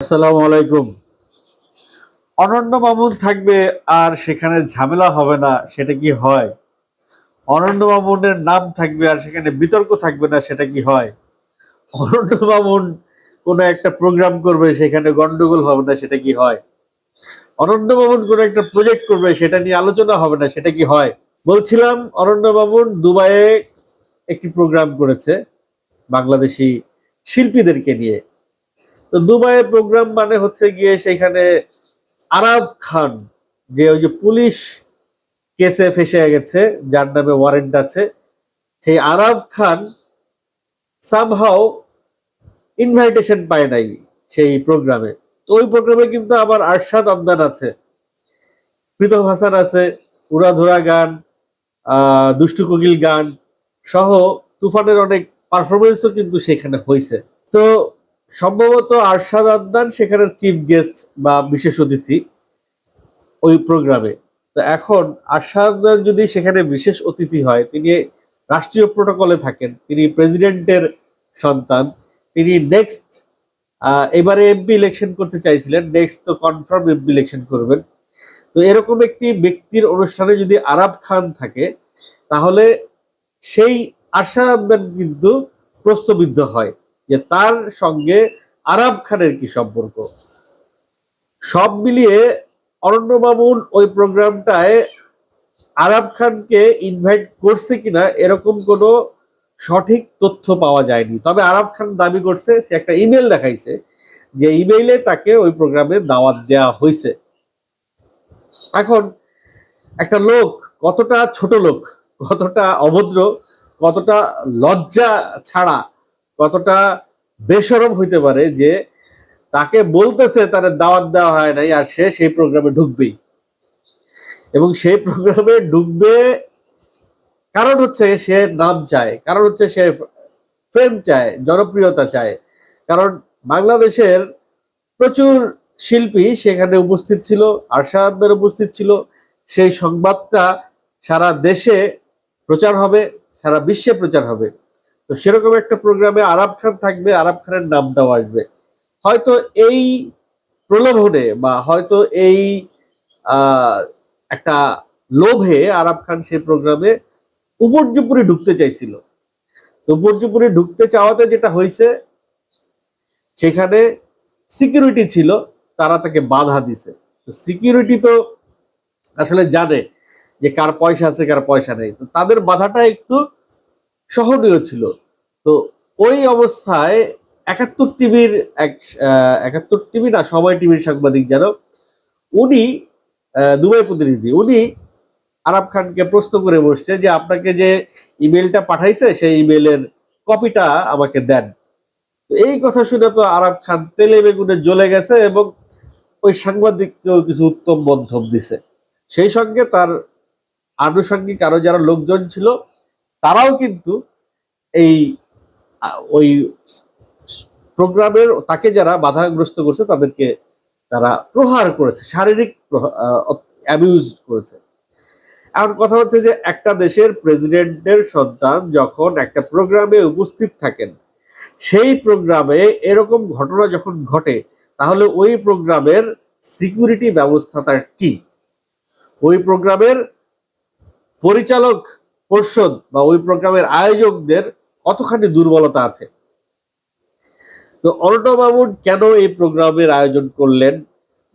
আসসালামু আলাইকুম। অনন্য মামুন থাকবে আর সেখানে ঝামেলা হবে না, সেটা কি হয়? অনন্য মামুনের নাম থাকবে আর সেখানে বিতর্ক থাকবে না, সেটা কি হয়? অনন্য মামুন কোনো একটা প্রোগ্রাম করবে, সেখানে গন্ডগোল হবে না, সেটা কি হয়? অনন্য মামুন কোনো একটা প্রজেক্ট করবে, সেটা নিয়ে আলোচনা হবে না, সেটা কি হয়? বলছিলাম, অনন্য মামুন দুবাইয়ে একটি প্রোগ্রাম করেছে বাংলাদেশি শিল্পীদেরকে নিয়ে। তো দুবাইয়ের প্রোগ্রাম মানে হচ্ছে গিয়ে সেখানে আরাব খান, যে ওই যে পুলিশ কেসে ফেসে গেছে, যার নামে ওয়ারেন্ট আছে, সেই আরাব খান সামহাও ইনভাইটেশন পায় নাই সেই প্রোগ্রামে। ওই প্রোগ্রামে কিন্তু আবার আরশাদ আমদান আছে, প্রীতম হাসান আছে, উড়াধুরা গান দুষ্টু কোকিল গান সহ তুফানের অনেক পারফরমেন্সও কিন্তু সেখানে হয়েছে তো সম্ভবত আরশাদ আদনান সেখানে চিফ গেস্ট বা বিশেষ অতিথি ওই প্রোগ্রামে। তো এখন আরশাদ যদি সেখানে বিশেষ অতিথি হয়, তিনি রাষ্ট্রীয় প্রোটোকলে থাকেন, তিনি প্রেসিডেন্টের সন্তান, তিনি নেক্সট এবারে এমপি ইলেকশন করতে চাইছিলেন, নেক্সট তো কনফার্ম এমপি ইলেকশন করবেন। তো এরকম একটি ব্যক্তির অনুষ্ঠানে যদি আরাব খান থাকে, তাহলে সেই আশা কিন্তু প্রশ্নবিদ্ধ হয়। যে তার সঙ্গে আরাব খানের কি সম্পর্ক? সব মিলিয়ে অরণ্য মামুন ওই প্রোগ্রামটায় আরাব খানকে ইনভাইট করছে কিনা এরকম কোনো সঠিক তথ্য পাওয়া যায়নি। তবে আরাব খান দাবি করছে, সে একটা ইমেল দেখাইছে যে ইমেইলে তাকে ওই প্রোগ্রামে দাওয়াত দেওয়া হয়েছে এখন একটা লোক কতটা ছোট লোক, কতটা অভদ্র, কতটা লজ্জা ছাড়া কতটা বেসরম হইতে পারে যে তাকে বলতেছে তার দাওয়াত দেওয়া হয় নাই আর সে সেই প্রোগ্রামে ঢুকবেই। এবং সেই প্রোগ্রামে ঢুকবে কারণ হচ্ছে সে নাম চায়, কারণ হচ্ছে সে ফেম চায়, জনপ্রিয়তা চায়। কারণ বাংলাদেশের প্রচুর শিল্পী সেখানে উপস্থিত ছিল আশাদের উপস্থিত ছিল। সেই সংবাদটা সারা দেশে প্রচার হবে, সারা বিশ্বে প্রচার হবে। তো সেরকম একটা প্রোগ্রামে আরাব খান থাকবে আরাব খানের নামটাও আসবে। হয়তো এই প্রলোভনে বা হয়তো এই একটা লোভে আরাব খান সেই প্রোগ্রামে উপর্যুপুরে ঢুকতে চাইছিল। তো উপর্যুপুরে ঢুকতে চাওয়াতে যেটা হয়েছে, সেখানে সিকিউরিটি ছিল, তারা তাকে বাধা দিছে। তো সিকিউরিটি তো আসলে জানে যে কার পয়সা আছে, কার পয়সা নেই। তো তাদের বাধাটা একটু সহনীয় ছিল। তো ওই অবস্থায় একাত্তর টিভির এক একাত্তর টিভি না, সময় টিভির সাংবাদিক যেন, উনি দুবাই প্রতিনিধি, উনি আরাব খানকে প্রশ্ন করে বসছে যে আপনাকে যে ইমেলটা পাঠাইছে, সেই ইমেলের কপিটা আমাকে দেন। তো এই কথা শুনে তো আরাব খান তেলে বেগুনে জ্বলে গেছে এবং ওই সাংবাদিককেও কিছু উত্তম মধ্যম দিছে। সেই সঙ্গে তার আনুষঙ্গিক আরও যারা লোকজন ছিল তারাও কিন্তু এই ওই প্রোগ্রামের, তাকে যারা বাধাগ্রস্ত করছে, তাদেরকে তারা প্রহার করেছে, শারীরিক অ্যাবিউজ করেছে। এখন কথা হচ্ছে যে, একটা দেশের প্রেসিডেন্টের সন্তান যখন একটা প্রোগ্রামে উপস্থিত থাকেন, সেই প্রোগ্রামে এরকম ঘটনা যখন ঘটে, তাহলে ওই প্রোগ্রামের সিকিউরিটি ব্যবস্থাটা কি? ওই প্রোগ্রামের পরিচালক পর্ষদ বা ওই প্রোগ্রামের আয়োজকদের কতখানি দুর্বলতা আছে? তো অরণ্য মামুন কেন এই প্রোগ্রামের আয়োজন করলেন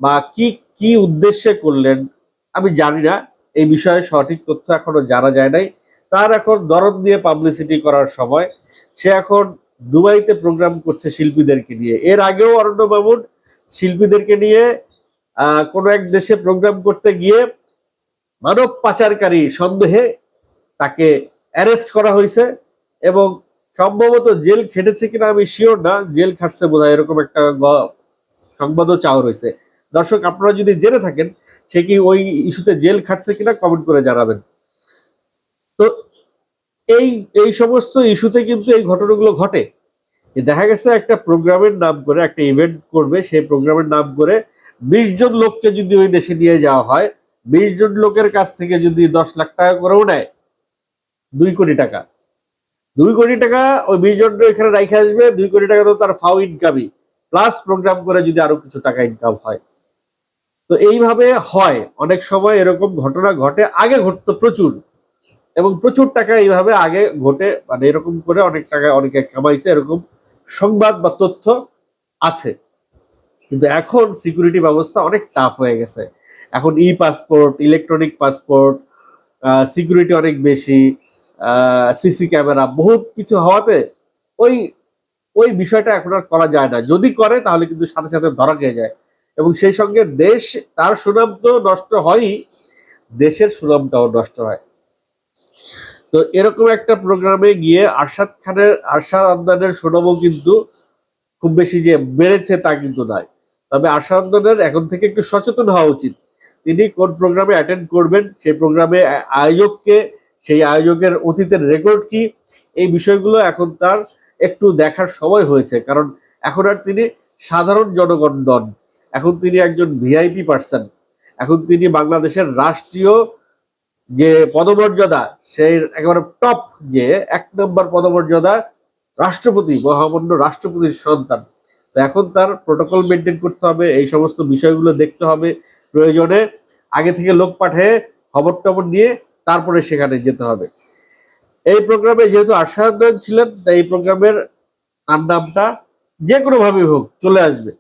বা কি কি উদ্দেশ্যে করলেন আমি জানি না। এই বিষয়ে সঠিক তথ্য এখনও জানা যায় নাই। তার এখন দরদ নিয়ে পাবলিসিটি করার সময় সে এখন দুবাইতে প্রোগ্রাম করছে শিল্পীদেরকে নিয়ে। এর আগেও অরণ্য মামুন শিল্পীদেরকে নিয়ে কোনো এক দেশে প্রোগ্রাম করতে গিয়ে মানব পাচারকারী সন্দেহে তাকে অ্যারেস্ট করা হয়েছে এবং সম্ভবত জেল খেটেছে কিনা আমি শিওর না, জেল খাটছে বোধ এরকম একটা সংবাদও চাওয়া রয়েছে। দর্শক, আপনারা যদি জেনে থাকেন, সে কি ওই ইস্যুতে জেল খাটছে কিনা কমেন্ট করে জানাবেন। তো এই এই সমস্ত ইস্যুতে কিন্তু এই ঘটনাগুলো ঘটে। দেখা গেছে একটা প্রোগ্রামের নাম করে, একটা ইভেন্ট করবে, সেই প্রোগ্রামের নাম করে বিশ জন লোককে যদি ওই দেশে নিয়ে যাওয়া হয়, বিশ জন লোকের কাছ থেকে যদি দশ লাখ টাকা করেও নেয় দুই কোটি টাকা। দুই কোটি টাকা ওই বিশ জন এখানে রাইখে আসবে, দুই কোটি টাকা তো তার ফাও ইনকামই প্লাস প্রোগ্রাম করে যদি আরও কিছু টাকা ইনকাম হয়। তো এইভাবে হয়। অনেক সময় এরকম ঘটনা ঘটে, আগে ঘটতো প্রচুর। এবং প্রচুর টাকা এইভাবে আগে ঘটে মানে এরকম করে অনেক টাকা অনেকে কামাইছে, এরকম সংবাদ বা তথ্য আছে। কিন্তু এখন সিকিউরিটি ব্যবস্থা অনেক টাফ হয়ে গেছে। এখন e passport electronic passport security অনেক বেশি। সিসি ক্যামেরা বহুত কিছু হওয়াতে ওই ওই বিষয়টা এখন আর করা যায় না। যদি করে, তাহলে কিন্তু সাথে সাথে ধরা খেয়ে যায়। এবং সেই সঙ্গে দেশ, তার সুনাম তো নষ্ট হয়ই, দেশের সুনামটাও নষ্ট হয়। তো এরকম একটা প্রোগ্রামে গিয়ে আরশাদ খানের, আরশাদ আন্দানের সুনামও কিন্তু খুব বেশি যে বেড়েছে তা কিন্তু নয়। তবে আরশাদ আন্দানের এখন থেকে একটু সচেতন হওয়া উচিত। তিনি কোন প্রোগ্রামে অ্যাটেন্ড করবেন, সেই প্রোগ্রামে আয়োজককে সেই আয়োজকের অতীতের রেকর্ড কি? এই বিষয়গুলো এখন তার একটু দেখার সময় হয়েছে, কারণ এখন আর তিনি সাধারণ জনগণ নন। এখন তিনি একজন ভিআইপি পার্সন এখন তিনি বাংলাদেশের রাষ্ট্রীয় যে পদমর্যাদা, সেই একেবারে টপ যে এক নম্বর পদমর্যাদা রাষ্ট্রপতি, মহামান্য রাষ্ট্রপতির সন্তান। তো এখন তার প্রোটোকল মেনটেন করতে হবে, এই সমস্ত বিষয়গুলো দেখতে হবে প্রয়োজনে। আগে থেকে লোক পাঠিয়ে খবর টবর নিয়ে তারপরে সেখানে যেতে হবে। এই প্রোগ্রামে যেহেতু আশায়ন ছিলেন, তাই এই প্রোগ্রামের নামটা যে কোনো ভাবে হোক চলে আসবে।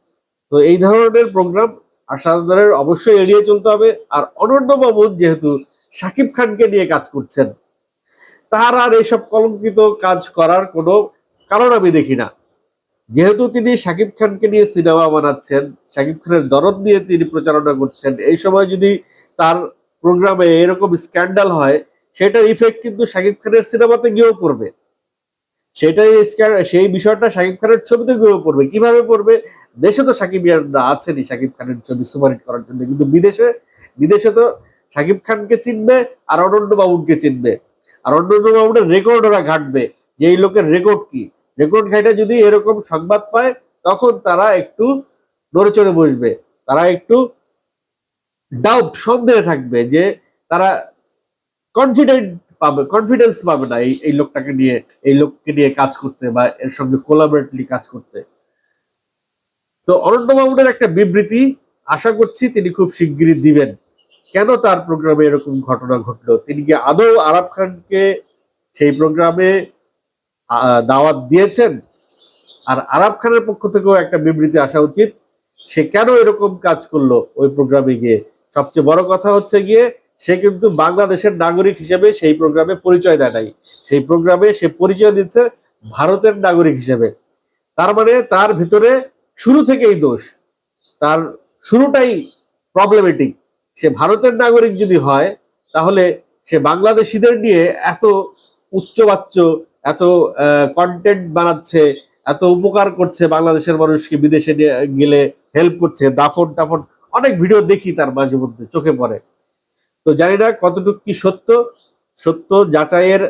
তো এই ধরনের প্রোগ্রাম আশায়নের অবশ্যই এড়িয়ে চলতে হবে। আর অনন্য মামুন যেহেতু শাকিব খানকে নিয়ে কাজ করছেন, তার আর এইসব কলঙ্কিত কাজ করার কোনো কারণ আমি দেখি না। যেহেতু তিনি শাকিব খানকে নিয়ে সিনেমা বানাচ্ছেন শাকিব খানের দরদ নিয়ে তিনি প্রচারণা করছেন, এই সময় যদি তার প্রোগ্রামে এরকম স্ক্যান্ডাল হয়, সেটার ইফেক্ট কিন্তু শাকিব খানের সিনেমাতে গিয়েও পড়বে। সেটাই সেই বিষয়টা শাকিব খানের ছবিতে গিয়েও পড়বে। কীভাবে পড়বে? দেশে তো ইয়ানরা আছেনই শাকিব খানের ছবি সুপারহিট করার জন্য। কিন্তু বিদেশে বিদেশে তো শাকিব খানকে চিনবে আর অনন্য বাবুকে চিনবে। আর অনন্য বাবুর রেকর্ড ওরা ঘাটবে যে এই লোকের রেকর্ড কি। রেকর্ড ঘাটে যদি এরকম সংবাদ পায়, তখন তারা একটু নড়েচড়ে বসবে। তারা একটু ডাউট সন্দেহে থাকবে যে তারা কনফিডেন্ট পাবে কনফিডেন্স পাবে না এই লোকটাকে নিয়ে, এই লোককে নিয়ে কাজ করতে বা এর সঙ্গে কোলাবরেটলি কাজ করতে। তো অরণ্য বাবুনের একটা বিবৃতি, আশা করছি তিনি খুব শিগগিরই দিবেন। কেন তার প্রোগ্রামে এরকম ঘটনা ঘটলো? তিনি কি আদৌ আরাব খানকে সেই প্রোগ্রামে দাওয়াত দিয়েছেন? আর আরাব খানের পক্ষ থেকেও একটা বিবৃতি আসা উচিত, সে কেন এরকম কাজ করল ওই প্রোগ্রামে গিয়ে? সবচেয়ে বড় কথা হচ্ছে গিয়ে, সে কিন্তু বাংলাদেশের নাগরিক হিসেবে সেই প্রোগ্রামে পরিচয় দেয় নাই। সেই প্রোগ্রামে সে পরিচয় দিচ্ছে ভারতের নাগরিক হিসেবে। তার মানে তার ভিতরে শুরু থেকেই দোষ। তার শুরুটাই প্রবলেমেটিক সে ভারতের নাগরিক যদি হয়, তাহলে সে বাংলাদেশিদের নিয়ে এত উচ্চবাচ্য, এত কন্টেন্ট বানাচ্ছে, এত উপকার করছে বাংলাদেশের মানুষকে বিদেশে গেলে হেল্প করছে দাফন টাফন অনেক ভিডিও দেখি তার মাঝে মধ্যে, চোখে পড়ে। তো জানি না কতটুকু কি সত্য। সত্য যাচাইয়ের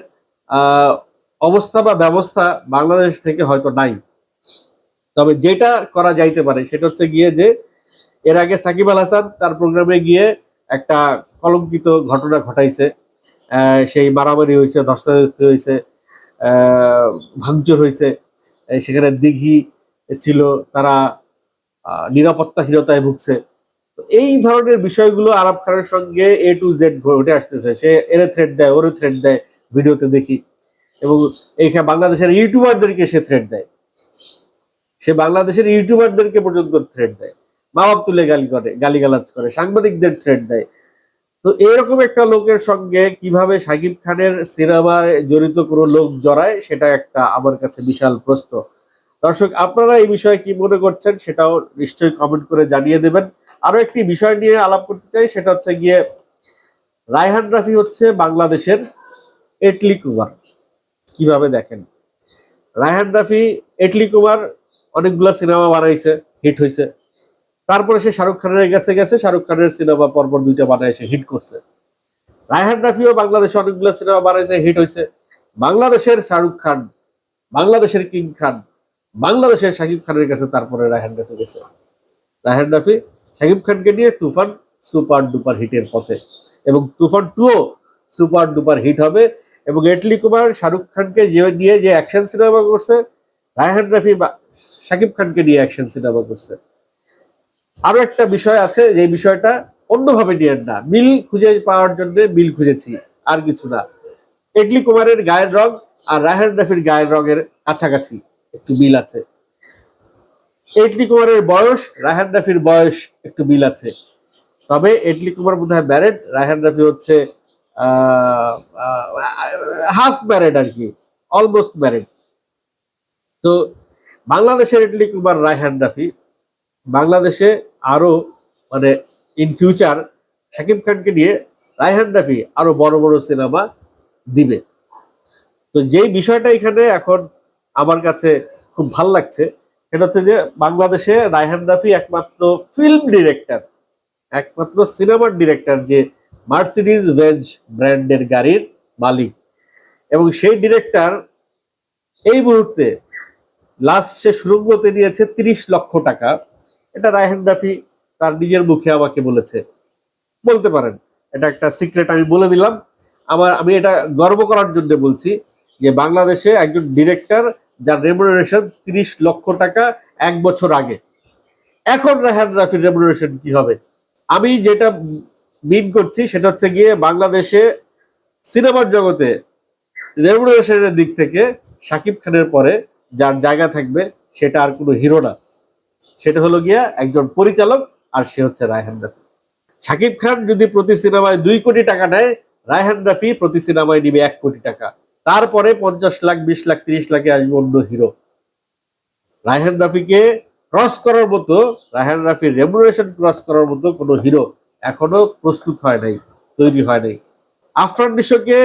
অবস্থা বা ব্যবস্থা বাংলাদেশ থেকে হয়তো নাই। তবে যেটা করা যাইতে পারে সেটা হচ্ছে গিয়ে যে, এর আগে সাকিব আল হাসান তার প্রোগ্রামে গিয়ে একটা কলঙ্কিত ঘটনা ঘটাইছে। সেই মারামারি হয়েছে ধস্তাধস্তি হয়েছে ভাঙচুর হয়েছে সেখানে দিঘি ছিল, তারা নিরাপত্তাহীনতায় ভুগছে। এই ধরনের বিষয়গুলো আরব খানের সঙ্গে এ টু জেড ঘটে আসতেছে। সে এরে থ্রেড দেয় ওরে থ্রেড দেয় ভিডিওতে দেখি। এবং এইখানে বাংলাদেশের ইউটিউবারদেরকে সে থ্রেড দেয়। সে বাংলাদেশের ইউটিউবারদেরকে পর্যন্ত থ্রেড দেয়। মা বাপ তুলে গালি করে, গালিগালাজ করে, সাংবাদিকদের থ্রেড দেয়। তো এরকম একটা লোকের সঙ্গে কীভাবে সাকিব খানের সিনেমায় জড়িত কোনো লোক জড়ায়, সেটা একটা আমার কাছে বিশাল প্রশ্ন। দর্শক, আপনারা এই বিষয়ে কি মনে করছেন, সেটাও নিশ্চয়ই কমেন্ট করে জানিয়ে দেবেন। আরও একটি বিষয় নিয়ে আলাপ করতে চাই, সেটা হচ্ছে গিয়ে রায়হান রাফি হচ্ছে বাংলাদেশের এটলি কুমার। কীভাবে দেখেন? রায়হান রাফি, এটলি কুমার অনেকগুলা সিনেমা বানাইছে, হিট হয়েছে তারপরে সে শাহরুখ খানের কাছে গেছে, শাহরুখ খানের সিনেমা পরপর দুইটা বানায় সে হিট করছে। রায়হান রাফিও বাংলাদেশে অনেকগুলো সিনেমা বানাইছে, হিট হয়েছে বাংলাদেশের শাহরুখ খান, বাংলাদেশের কিং খান, বাংলাদেশের শাকিব খানের কাছে তারপরে রায়হান রাফি গেছে। রায়হান রাফি শাকিব খানকে নিয়ে তুফান সুপার ডুপার হিটের পথে। এবং তুফান টুও সুপার ডুপার হিট হবে। এবং এটলি কুমার শাহরুখ খানকে যে নিয়ে যে অ্যাকশন সিনেমা করছে, রায়হান রাফি শাকিব খানকে নিয়ে অ্যাকশন সিনেমা করছে। আরও একটা বিষয় আছে, যে বিষয়টা অন্যভাবে নিয়েন না। মিল খুঁজে পাওয়ার জন্য মিল খুঁজেছি, আর কিছু না। এডলি কুমারের গায়ের রং আর রায়হান রাফির গায়ের রঙের কাছাকাছি একটু মিল আছে। এডলি কুমারের বয়স, রায়হান রাফির বয়স একটু মিল আছে। তবে এডলি কুমার বোধ হয় ম্যারেড রায়হান রাফি হচ্ছে হাফ ম্যারেড আর কি অলমোস্ট ম্যারেড তো বাংলাদেশের এডলি কুমার, রায়হান রাফি, বাংলাদেশে আরও মানে ইন ফিউচার শাকিব খানকে নিয়ে রায়হান রাফি আরও বড় বড় সিনেমা দিবে। তো যেই বিষয়টা এখানে এখন আমার কাছে খুব ভালো লাগছে সেটা হচ্ছে যে বাংলাদেশে রায়হান রাফি একমাত্র ফিল্ম ডিরেক্টর একমাত্র সিনেমার ডিরেক্টর যে মার্সিডিজ ভেঞ্জ ব্র্যান্ডের গাড়ির মালিক। এবং সেই ডিরেক্টর এই মুহূর্তে লাস্ট সে সুরঙ্গতে নিয়েছে তিরিশ লক্ষ টাকা। এটা রায়হান রাফি তার নিজের মুখে আমাকে বলেছে। বলতে পারেন, এটা একটা সিক্রেট আমি বলে দিলাম। আমার, আমি এটা গর্ব করার জন্য বলছি যে বাংলাদেশে একজন ডিরেক্টর যার রেমুনারেশন তিরিশ লক্ষ টাকা এক বছর আগে। এখন রায়হান রাফির রেমুনারেশন কি হবে? আমি যেটা মিন করছি সেটা হচ্ছে গিয়ে বাংলাদেশে সিনেমার জগতে রেমুনারেশনের দিক থেকে শাকিব খানের পরে যার জায়গা থাকবে সেটা আর কোনো হিরো না। সেটা হলো গিয়া একজন পরিচালক আর সে হচ্ছে রায়হান রাফি। শাকিব খান যদি প্রতি সিনেমায় দুই কোটি টাকা নেয়, রায়হান রাফি প্রতি সিনেমায় নিবে এক কোটি টাকা। তারপরে পঞ্চাশ লাখ, বিশ লাখ, তিরিশ লাখে আসবে অন্য হিরো। রায়হান রাফিকে ক্রস করার মতো, রায়হান রাফির রেমুনারেশন ক্রস করার মতো কোনো হিরো এখনও প্রস্তুত হয় নাই, তৈরি হয় নাই। আফরান নিশোকে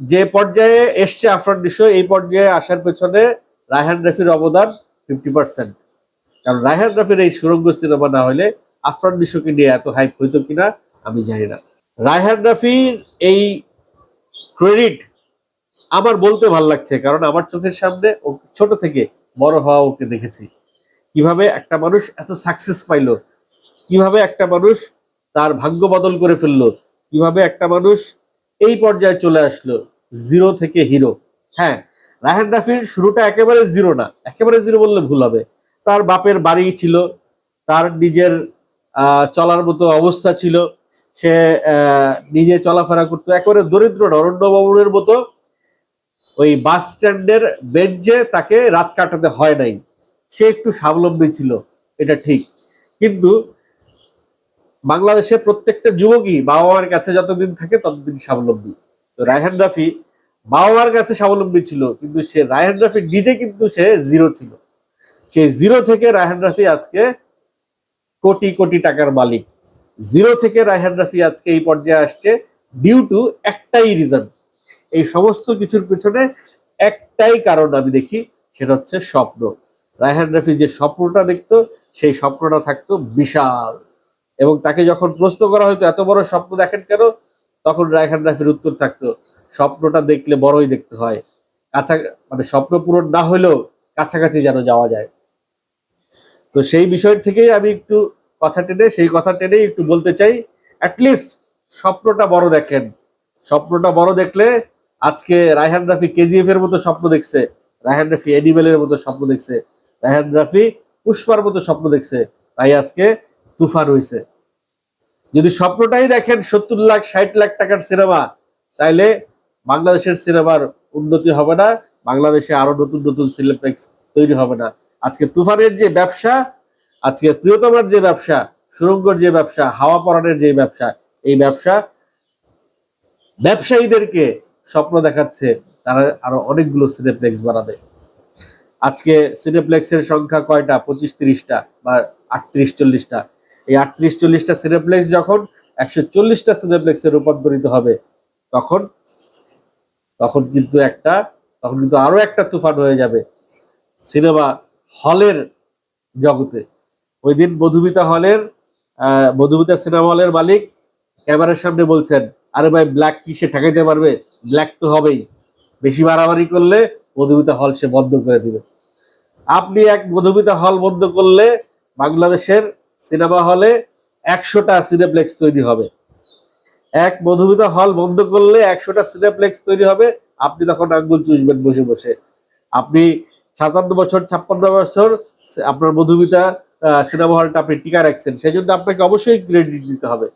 যে- পর্যায়ে এসছে আফরান নিশো, এই পর্যায়ে আসার পেছনে রায়হান রাফির অবদান ফিফটি পার্সেন্ট কারণ রায়হান রাফির এই সুরঙ্গ সিনেমা না হলে আফরান নিশোকে নিয়ে এত হাইপ হইতো কিনা আমি জানি না। রায়হান রাফির এই ক্রেডিট আমার বলতে ভালো লাগছে কারণ আমার চোখের সামনে ও ছোট থেকে বড় হওয়া ওকে দেখেছি। কীভাবে একটা মানুষ এত সাকসেস পাইলো কীভাবে একটা মানুষ তার ভাগ্য বদল করে ফেলল কীভাবে একটা মানুষ এই পর্যায়ে চলে আসলো জিরো থেকে হিরো হ্যাঁ রায়হান রাফির শুরুটা একেবারে জিরো না একেবারে জিরো বললে ভুল হবে। তার বাপের বাড়ি ছিল তার নিজের চলার মতো অবস্থা ছিল। সে নিজে চলাফেরা করতো একেবারে দরিদ্র না, অরণ্য বাবুরের মতো ওই বাস স্ট্যান্ডের বেঞ্চে তাকে রাত কাটাতে হয় নাই। সে একটু স্বাবলম্বী ছিল, এটা ঠিক। কিন্তু বাংলাদেশে প্রত্যেকটা যুবকই বাবা মার কাছে যতদিন থাকে ততদিন স্বাবলম্বী। তো রায়হান রাফি বাবা মার কাছে স্বাবলম্বী ছিল, কিন্তু সে রায়হান রাফি নিজে কিন্তু সে জিরো ছিল। সেই জিরো থেকে রায়হান রাফি আজকে কোটি কোটি টাকার মালিক। জিরো থেকে রায়হান রাফি আজকে এই পর্যায়ে আসছে ডিউ টু একটাই রিজন এই সমস্ত কিছুর পিছনে একটাই কারণ আমি দেখি, সেটা হচ্ছে স্বপ্ন। রায়হান রাফি যে স্বপ্নটা দেখতো, সেই স্বপ্নটা থাকতো বিশাল। এবং তাকে যখন প্রশ্ন করা হতো এত বড় স্বপ্ন দেখেন কেন, তখন রায়হান রাফির উত্তর থাকতো, স্বপ্নটা দেখলে বড়ই দেখতে হয়। কাছা মানে স্বপ্ন পূরণ না হলেও কাছাকাছি যেন যাওয়া যায়। তো সেই বিষয় থেকেই আমি একটু কথা টেনে, সেই কথা টেনেই একটু বলতে চাই অ্যাটলিস্ট স্বপ্নটা বড় দেখেন। স্বপ্নটা বড় দেখলে আজকে রায়হান রাফি কেজিএফ এর মতো স্বপ্ন দেখছে, রায়হান রাফি এনিমেলের মতো স্বপ্ন দেখছে, রায়হান রাফি পুষ্পার মতো স্বপ্ন দেখছে, তাই আজকে তুফান হয়েছে যদি স্বপ্নটাই দেখেন সত্তর লাখ, ষাট লাখ টাকার সিনেমা, তাইলে বাংলাদেশের সিনেমার উন্নতি হবে না, বাংলাদেশে আরও নতুন নতুন সিনেপ্লেক্স তৈরি হবে না। আজকে তুফানের যে ব্যবসা, আজকে প্রিয়তমার যে ব্যবসা, সুরঙ্গর যে ব্যবসা, হাওয়া পরানের যে ব্যবসা, এই ব্যবসা ব্যবসায়ীদেরকে স্বপ্ন দেখাচ্ছে, তারা আরও অনেকগুলো সিনেপ্লেক্স বানাবে। আজকে সিনেপ্লেক্সের সংখ্যা কয়টা? পঁচিশ তিরিশটা বা আটত্রিশ চল্লিশটা। এই আটত্রিশ চল্লিশটা সিনেপ্লেক্স যখন একশো চল্লিশটা সিনেপ্লেক্সে রূপান্তরিত হবে, তখন তখন কিন্তু একটা, তখন কিন্তু আরও একটা তুফান হয়ে যাবে সিনেমা হলের জগতে। ওই দিন মধুমিতা হলের মধুমিতা সিনেমা হলের মালিক ক্যামেরার সামনে বলছেন আরে ভাই ব্ল্যাক কি সে ঠেকাইতে পারবে? ব্ল্যাক তো হবেই। বেশি বাড়াবাড়ি করলে মধুমিতা হল সে বন্ধ করে দিবে। আপনি এক মধুমিতা হল বন্ধ করলে বাংলাদেশের সিনেমা হলে একশোটা সিনেপ্লেক্স তৈরি হবে। এক মধুমিতা হল বন্ধ করলে একশোটা সিনেপ্লেক্স তৈরি হবে। আপনি তখন আঙ্গুল চুষবেন বসে বসে। আপনি সাতান্ন বছর, ছাপ্পান্ন বছর আপনার মধুমিতা সিনেমা হলটা আপনি টিকা রাখছেন। সেই জন্য আপনাকে অবশ্যই ক্রেডিট দিতে হবে।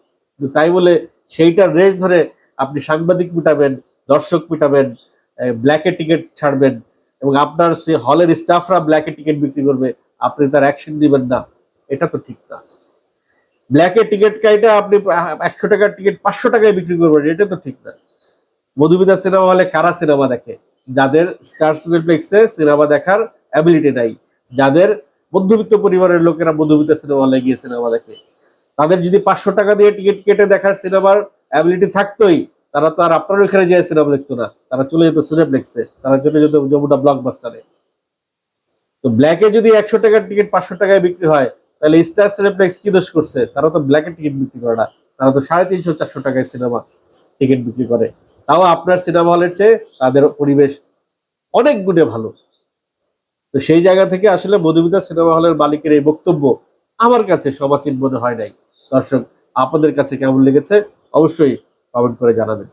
তাই বলে সেইটার রেস ধরে আপনি সাংবাদিক মিটাবেন দর্শক মিটাবেন ব্ল্যাকে টিকিট ছাড়বেন এবং আপনার সে হলের স্টাফরা ব্ল্যাকে টিকিট বিক্রি করবে, আপনি তার অ্যাকশন দিবেন না। এটা তো ঠিক না। ব্ল্যাকে টিকিট কাইটা আপনি একশো টাকার টিকিট পাঁচশো টাকায় বিক্রি করবেন, এটা তো ঠিক না। মধুমিতা সিনেমা হলে কারা সিনেমা দেখে? যাদের স্টার সিনেপ্লেক্সে সিনেমা দেখার অ্যাবিলিটি নাই, যাদের মধ্যবিত্ত পরিবারের লোকেরা মধুমিতা সিনেমা হলে গিয়ে সিনেমা দেখে। তাদের যদি পাঁচশো টাকা দিয়ে টিকিট কেটে দেখার সিনেমার অ্যাবিলিটি থাকতোই, তারা তো আর আপনার ওখানে যেয়ে সিনেমা দেখতো না। তারা চলে যেত সিনেপ্লেক্সে তারা চলে যেত যমুনা ব্লকবাস্টারে তো ব্ল্যাকে যদি একশো টাকার টিকিট পাঁচশো টাকায় বিক্রি হয়, তাহলে স্টার সিনেপ্লেক্স কি দোষ করছে? তারা তো ব্ল্যাকের টিকিট বিক্রি করে না। তারা তো সাড়ে তিনশো, চারশো টাকায় সিনেমা টিকিট বিক্রি করে। তাও আপনার সিনেমা হলের চেয়ে তাদের পরিবেশ অনেক গুণে ভালো। তো সেই জায়গা থেকে আসলে মধুমিতা সিনেমা হলের মালিকের এই বক্তব্য আমার কাছে সমাচীন মনে হয় নাই। দর্শক আপনাদের কাছে কেমন লেগেছে? অবশ্যই কমেন্ট করে জানাবেন।